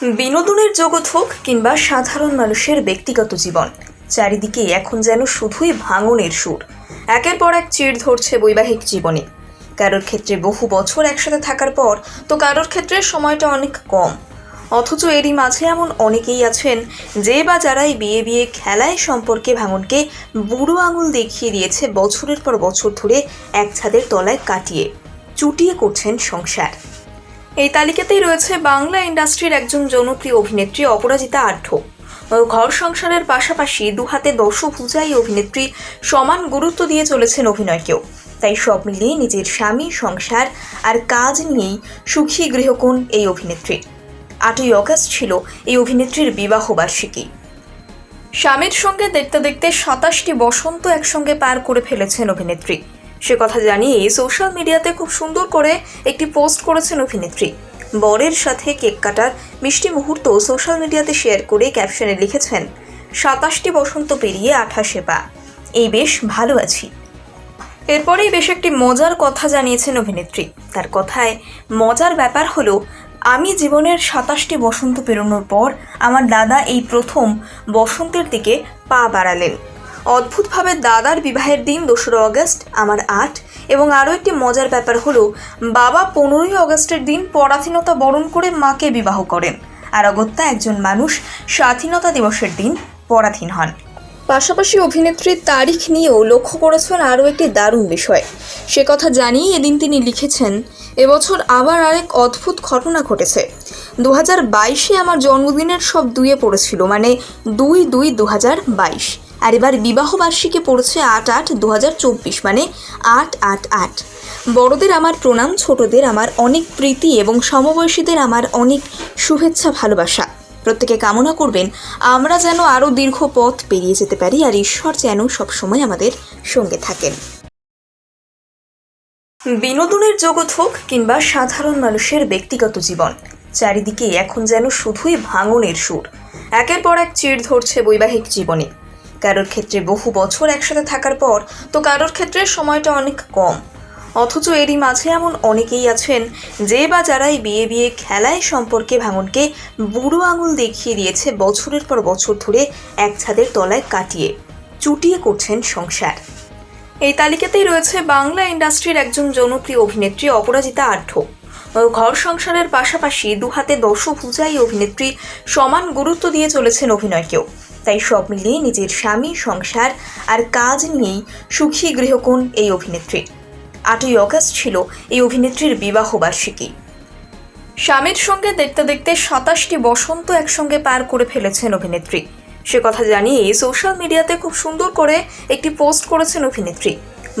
বিনোদনের জগৎ হোক কিংবা সাধারণ মানুষের ব্যক্তিগত জীবন, চারিদিকে এখন যেন শুধুই ভাঙনের সুর। একের পর এক চিড় ধরছে বৈবাহিক জীবনে। কারোর ক্ষেত্রে বহু বছর একসাথে থাকার পর তো কারোর ক্ষেত্রে সময়টা অনেক কম। অথচ এরই মাঝে এমন অনেকেই আছেন যে বা যারাই বিয়ে বিয়ে খেলায় সম্পর্কে ভাঙনকে বুড়ো আঙুল দেখিয়ে দিয়েছে বছরের পর বছর ধরে এক ছাদের তলায় কাটিয়ে, চুটিয়ে করছেন সংসার। এই তালিকাতেই রয়েছে বাংলা ইন্ডাস্ট্রির একজন জনপ্রিয় অভিনেত্রী অপরাজিতা আঢ্য ঘর সংসারের পাশাপাশি দুহাতে দশভূজা এই অভিনেত্রী সমান গুরুত্ব দিয়ে চলেছেন অভিনয়কেও। তাই সব মিলিয়ে নিজের স্বামী, সংসার আর কাজ নিয়েই সুখী গৃহকোণ এই অভিনেত্রী। আটই অগাস্ট ছিল এই অভিনেত্রীর বিবাহ বার্ষিকী। স্বামীর সঙ্গে দেখতে দেখতে সাতাশটি বসন্ত একসঙ্গে পার করে ফেলেছেন অভিনেত্রী। সে কথা জানিয়ে সোশ্যাল মিডিয়াতে খুব সুন্দর করে একটি পোস্ট করেছেন অভিনেত্রী। বরের সাথে কেক কাটার মিষ্টি মুহূর্ত সোশ্যাল মিডিয়াতে শেয়ার করে ক্যাপশনে লিখেছেন, সাতাশটি বসন্ত পেরিয়ে আঠাশে পা। এই বেশ ভালো আছি। এরপরেই বেশ একটি মজার কথা জানিয়েছেন অভিনেত্রী। তার কথায়, মজার ব্যাপার হলো, আমি জীবনের সাতাশটি বসন্ত পেরোনোর পর আমার দাদা এই প্রথম বসন্তের দিকে পা বাড়ালেন। অদ্ভুতভাবে দাদার বিবাহের দিন দোসরা অগস্ট, আমার আট, এবং আরও একটি মজার ব্যাপার হলো, বাবা পনেরোই অগস্টের দিন পরাধীনতা বরণ করে মাকে বিবাহ করেন। আর অগত্যা একজন মানুষ স্বাধীনতা দিবসের দিন পরাধীন হন। পাশাপাশি অভিনেত্রীর তারিখ নিয়েও লক্ষ্য করেছেন আরও একটি দারুণ বিষয়। সে কথা জানিয়ে এদিন তিনি লিখেছেন, এবছর আবার আরেক অদ্ভুত ঘটনা ঘটেছে। দু হাজার বাইশে আমার জন্মদিনের সব দুয়ে পড়েছিল মানে দুই দুই দু হাজার বাইশ। আর এবার বিবাহবার্ষিকী পড়েছে আট আট দু মানে আট আট আট। বড়দের আমার প্রণাম, ছোটদের আমার অনেক প্রীতি এবং সমবয়সীদের আমার অনেক শুভেচ্ছা, ভালোবাসা। প্রত্যেকে কামনা করবেন, আমরা যেন আরও দীর্ঘ পথ পেরিয়ে যেতে পারি আর ঈশ্বর যেন সবসময় আমাদের সঙ্গে থাকেন। বিনোদনের জগৎ হোক কিংবা সাধারণ মানুষের ব্যক্তিগত জীবন, চারিদিকে এখন যেন শুধুই ভাঙনের সুর। একের পর এক চিড় ধরছে বৈবাহিক জীবনে। কারোর ক্ষেত্রে বহু বছর একসাথে থাকার পর তো কারোর ক্ষেত্রে সময়টা অনেক কম। অথচ এরই মাঝে এমন অনেকেই আছেন যে বা যারাই বিয়ে বিয়ে খেলায় সম্পর্কে ভাঙনকে বুড়ো আঙুল দেখিয়ে দিয়েছে বছরের পর বছর ধরে এক ছাদের তলায় কাটিয়ে, চুটিয়ে করছেন সংসার। এই তালিকাতেই রয়েছে বাংলা ইন্ডাস্ট্রির একজন জনপ্রিয় অভিনেত্রী অপরাজিতা আঢ্য ঘর সংসারের পাশাপাশি দুহাতে দশভূজা এই অভিনেত্রী সমান গুরুত্ব দিয়ে চলেছেন অভিনয়কেও। তাই সব মিলিয়ে নিজের স্বামী, সংসার আর কাজ নিয়েই সুখী গৃহকোণ এই অভিনেত্রী। আটই অগাস্ট ছিল এই অভিনেত্রীর বিবাহ বার্ষিকী। স্বামীর সঙ্গে দেখতে দেখতে সাতাশটি বসন্ত একসঙ্গে পার করে ফেলেছেন অভিনেত্রী। সে কথা জানিয়ে সোশ্যাল মিডিয়াতে খুব সুন্দর করে একটি পোস্ট করেছেন অভিনেত্রী।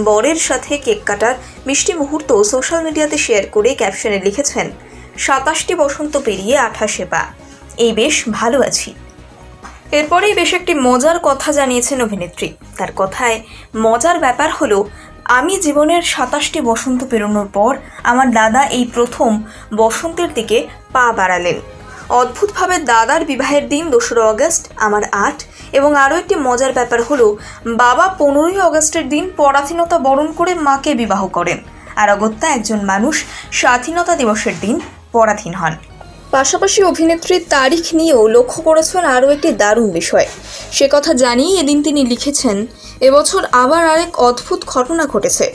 বরের সাথে কেক কাটার মিষ্টি মুহূর্ত সোশ্যাল মিডিয়াতে শেয়ার করে ক্যাপশনে লিখেছেন, সাতাশটি বসন্ত পেরিয়ে আঠাশে পা। এই বেশ ভালো আছি। এরপরেই বেশ একটি মজার কথা জানিয়েছেন অভিনেত্রী। তার কথায়, মজার ব্যাপার হলো, আমি জীবনের সাতাশটি বসন্ত পেরোনোর পর আমার দাদা এই প্রথম বসন্তের দিকে পা বাড়ালেন। অদ্ভুতভাবে দাদার বিবাহের দিন দোসরা অগস্ট, আমার আট, এবং আরও একটি মজার ব্যাপার হলো, বাবা পনেরোই অগস্টের দিন পরাধীনতা বরণ করে মাকে বিবাহ করেন। আর অগত্যা একজন মানুষ স্বাধীনতা দিবসের দিন পরাধীন হন। পাশাপাশি অভিনেত্রীর তারিখ নিয়েও লক্ষ্য করেছেন আরও একটি দারুণ বিষয়। সে কথা জানিয়ে এদিন তিনি লিখেছেন, এবছর আবার আরেক অদ্ভুত ঘটনা ঘটেছে।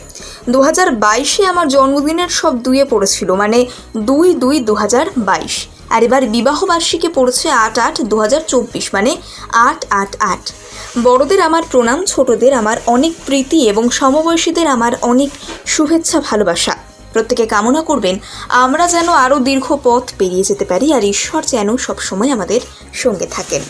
দু হাজার বাইশে আমার জন্মদিনের সব দুয়ে পড়েছিল মানে দুই দুই দু হাজার বাইশ। আর এবার বিবাহবার্ষিকী পড়েছে আট আট দু হাজার চব্বিশ মানে আট আট আট। বড়দের আমার প্রণাম, ছোটদের আমার অনেক প্রীতি এবং সমবয়সীদের আমার অনেক শুভেচ্ছা ভালোবাসা। প্রত্যেকে কামনা করবেন, আমরা যেন আরও দীর্ঘ পথ পেরিয়ে যেতে পারি আর ঈশ্বর যেন সবসময় আমাদের সঙ্গে থাকেন।